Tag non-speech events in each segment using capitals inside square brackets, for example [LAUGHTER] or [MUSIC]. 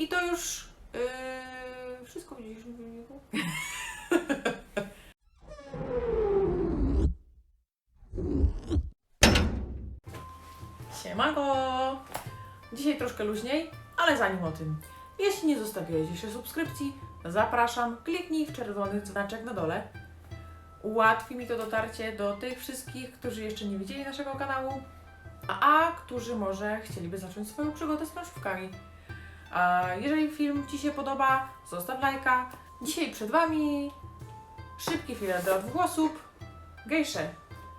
I to już yy, wszystko w dzisiejszym filmiku. [LAUGHS] Siemanko! Dzisiaj troszkę luźniej, ale zanim o tym. Jeśli nie zostawiłeś jeszcze subskrypcji, zapraszam, kliknij w czerwony znaczek na dole. Ułatwi mi to dotarcie do tych wszystkich, którzy jeszcze nie widzieli naszego kanału, a, a którzy może chcieliby zacząć swoją przygodę z planszówkami. A jeżeli film Ci się podoba, zostaw lajka. Dzisiaj przed Wami szybki filet dla dwóch osób, Gejsze,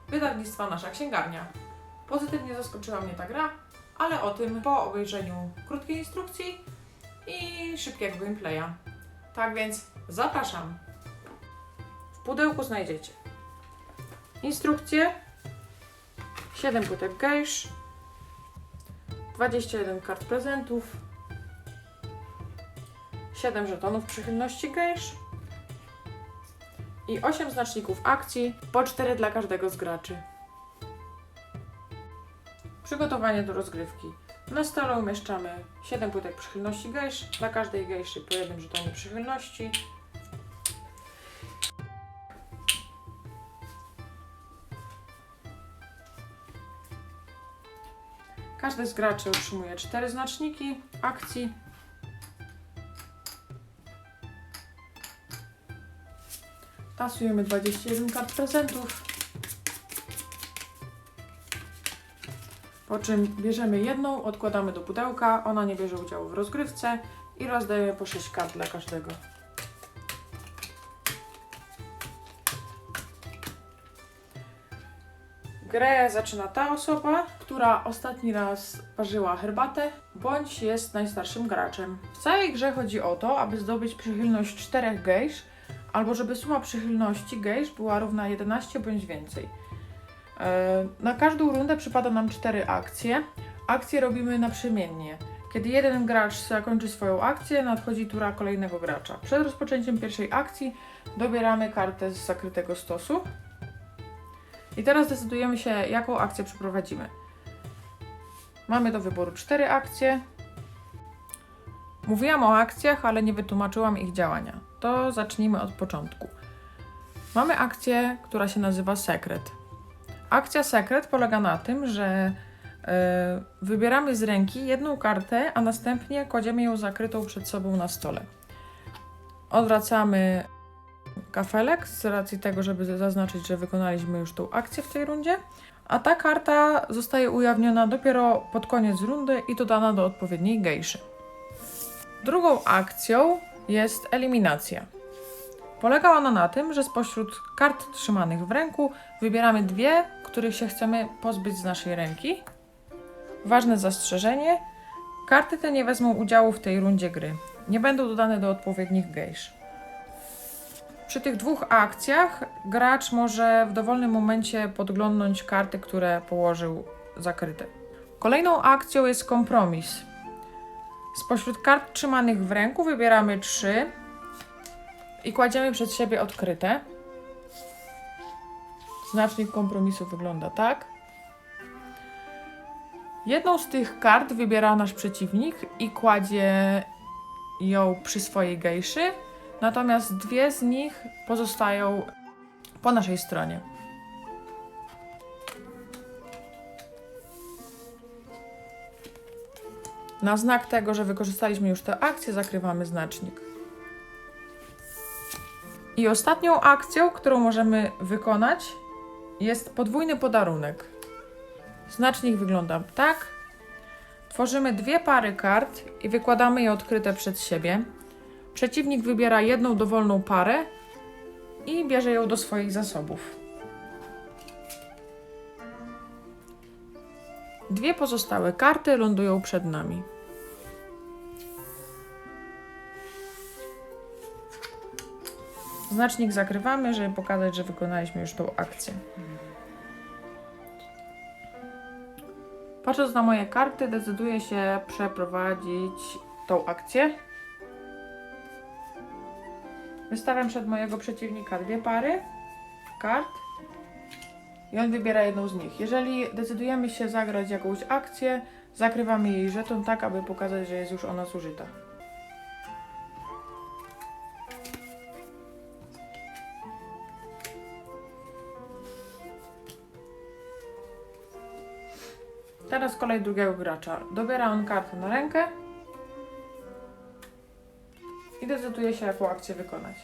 wydawnictwa Nasza Księgarnia. Pozytywnie zaskoczyła mnie ta gra, ale o tym po obejrzeniu krótkiej instrukcji i szybkiego gameplaya. Tak więc zapraszam. W pudełku znajdziecie instrukcję, 7 płytek gejsz, 21 kart prezentów, 7 żetonów przychylności gejsz i 8 znaczników akcji, po 4 dla każdego z graczy. Przygotowanie do rozgrywki. Na stole umieszczamy 7 płytek przychylności gejsz, dla każdej gejszy po jednym żetonie przychylności. Każdy z graczy otrzymuje 4 znaczniki akcji. Tasujemy 21 kart prezentów. Po czym bierzemy jedną, odkładamy do pudełka, ona nie bierze udziału w rozgrywce i rozdajemy po 6 kart dla każdego. Grę zaczyna ta osoba, która ostatni raz parzyła herbatę, bądź jest najstarszym graczem. W całej grze chodzi o to, aby zdobyć przychylność czterech gejsz, albo żeby suma przychylności gejsz była równa 11 bądź więcej. E, Na każdą rundę przypada nam cztery akcje. Akcje robimy naprzemiennie. Kiedy jeden gracz zakończy swoją akcję, nadchodzi tura kolejnego gracza. Przed rozpoczęciem pierwszej akcji dobieramy kartę z zakrytego stosu. I teraz decydujemy się, jaką akcję przeprowadzimy. Mamy do wyboru cztery akcje. Mówiłam o akcjach, ale nie wytłumaczyłam ich działania. To zacznijmy od początku. Mamy akcję, która się nazywa Sekret. Akcja Sekret polega na tym, że e, wybieramy z ręki jedną kartę, a następnie kładziemy ją zakrytą przed sobą na stole. Odwracamy kafelek z racji tego, żeby zaznaczyć, że wykonaliśmy już tą akcję w tej rundzie, a ta karta zostaje ujawniona dopiero pod koniec rundy i dodana do odpowiedniej gejszy. Drugą akcją jest eliminacja. Polega ona na tym, że spośród kart trzymanych w ręku wybieramy dwie, których się chcemy pozbyć z naszej ręki. Ważne zastrzeżenie: karty te nie wezmą udziału w tej rundzie gry. Nie będą dodane do odpowiednich gejsz. Przy tych dwóch akcjach gracz może w dowolnym momencie podglądnąć karty, które położył zakryte. Kolejną akcją jest kompromis. Spośród kart trzymanych w ręku wybieramy trzy i kładziemy przed siebie odkryte. Znacznik kompromisu wygląda tak. Jedną z tych kart wybiera nasz przeciwnik i kładzie ją przy swojej gejszy, natomiast dwie z nich pozostają po naszej stronie. Na znak tego, że wykorzystaliśmy już tę akcję, zakrywamy znacznik. I ostatnią akcją, którą możemy wykonać, jest podwójny podarunek. Znacznik wygląda tak. Tworzymy dwie pary kart i wykładamy je odkryte przed siebie. Przeciwnik wybiera jedną dowolną parę i bierze ją do swoich zasobów. Dwie pozostałe karty lądują przed nami. Znacznik zakrywamy, żeby pokazać, że wykonaliśmy już tą akcję. Patrząc na moje karty, decyduję się przeprowadzić tą akcję. Wystawiam przed mojego przeciwnika dwie pary kart i on wybiera jedną z nich. Jeżeli decydujemy się zagrać jakąś akcję, zakrywamy jej żeton tak, aby pokazać, że jest już ona zużyta. Teraz kolej drugiego gracza. Dobiera on kartę na rękę i decyduje się, jaką akcję wykonać.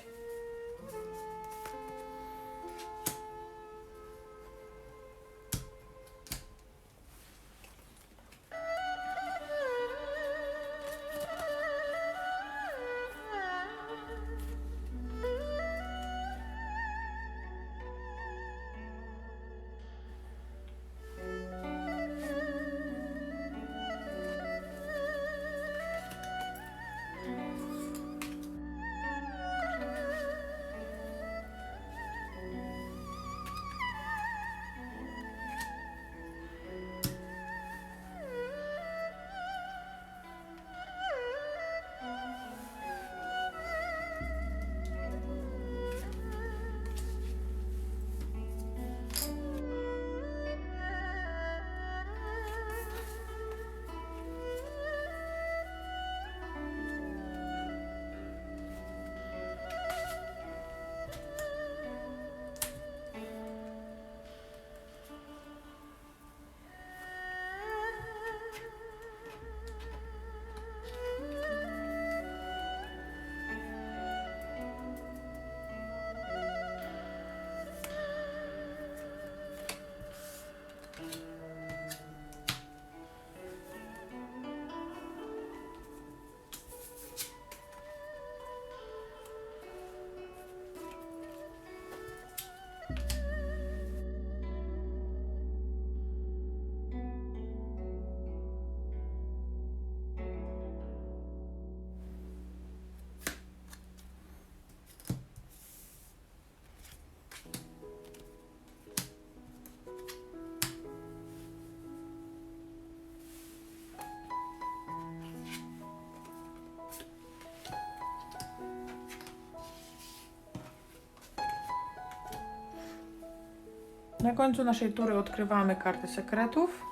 Na końcu naszej tury odkrywamy karty sekretów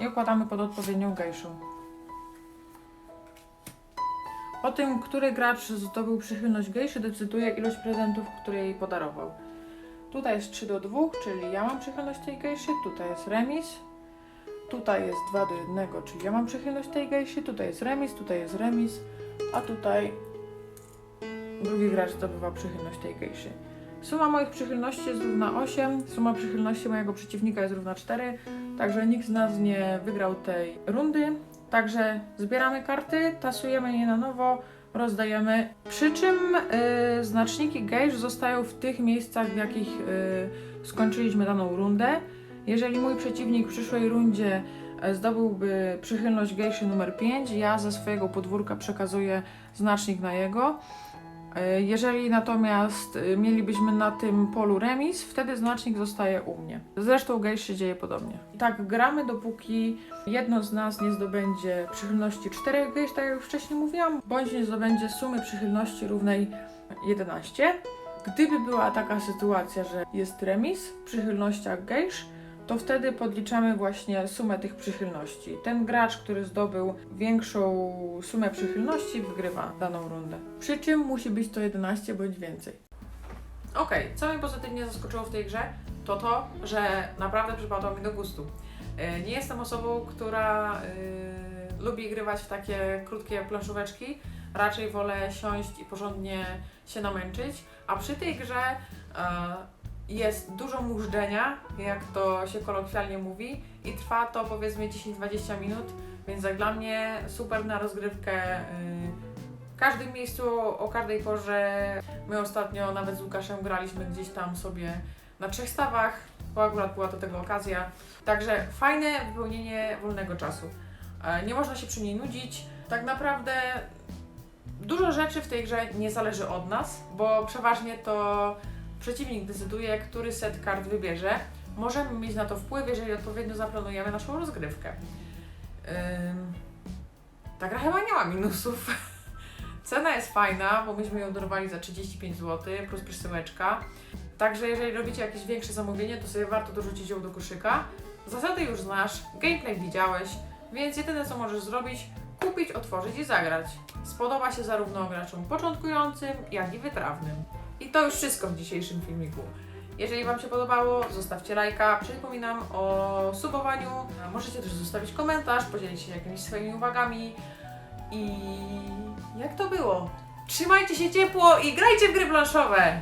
i układamy pod odpowiednią gejszą. O tym, który gracz zdobył przychylność gejszy, decyduje ilość prezentów, które jej podarował. Tutaj jest 3 do 2, czyli ja mam przychylność tej gejszy, tutaj jest remis, tutaj jest 2 do 1, czyli ja mam przychylność tej gejszy, tutaj jest remis, tutaj jest remis, a tutaj drugi gracz zdobywa przychylność tej gejszy. Suma moich przychylności jest równa 8, suma przychylności mojego przeciwnika jest równa 4, także nikt z nas nie wygrał tej rundy. Także zbieramy karty, tasujemy je na nowo, rozdajemy. Przy czym y, znaczniki gejsz zostają w tych miejscach, w jakich y, skończyliśmy daną rundę. Jeżeli mój przeciwnik w przyszłej rundzie e, zdobyłby przychylność gejszy numer 5, ja ze swojego podwórka przekazuję znacznik na jego. E, Jeżeli natomiast e, mielibyśmy na tym polu remis, wtedy znacznik zostaje u mnie. Zresztą gejsz się dzieje podobnie. Tak gramy, dopóki jedno z nas nie zdobędzie przychylności 4 gejsz, tak jak już wcześniej mówiłam, bądź nie zdobędzie sumy przychylności równej 11. Gdyby była taka sytuacja, że jest remis w przychylnościach gejsz, to wtedy podliczamy właśnie sumę tych przychylności. Ten gracz, który zdobył większą sumę przychylności, wygrywa daną rundę. Przy czym musi być to 11 bądź więcej. Okej, co mnie pozytywnie zaskoczyło w tej grze, to to, że naprawdę przypadło mi do gustu. Yy, Nie jestem osobą, która yy, lubi grywać w takie krótkie planszóweczki. Raczej wolę siąść i porządnie się namęczyć, a przy tej grze yy, jest dużo mużdżenia, jak to się kolokwialnie mówi, i trwa to powiedzmy 10-20 minut, więc jak dla mnie super na rozgrywkę. yy, W każdym miejscu, o każdej porze. My ostatnio nawet z Łukaszem graliśmy gdzieś tam sobie na trzech stawach, bo akurat była do tego okazja. Także fajne wypełnienie wolnego czasu. E, Nie można się przy niej nudzić. Tak naprawdę dużo rzeczy w tej grze nie zależy od nas, bo przeważnie to przeciwnik decyduje, który set kart wybierze. Możemy mieć na to wpływ, jeżeli odpowiednio zaplanujemy naszą rozgrywkę. Ym, Ta gra chyba nie ma minusów. [LAUGHS] Cena jest fajna, bo myśmy ją dorwali za 35 zł plus przesyłeczka. Także jeżeli robicie jakieś większe zamówienie, to sobie warto dorzucić ją do koszyka. Zasady już znasz, gameplay widziałeś, więc jedyne co możesz zrobić, kupić, otworzyć i zagrać. Spodoba się zarówno graczom początkującym, jak i wytrawnym. I to już wszystko w dzisiejszym filmiku. Jeżeli Wam się podobało, zostawcie lajka. Przypominam o subowaniu. Możecie też zostawić komentarz, podzielić się jakimiś swoimi uwagami. I jak to było? Trzymajcie się ciepło i grajcie w gry planszowe!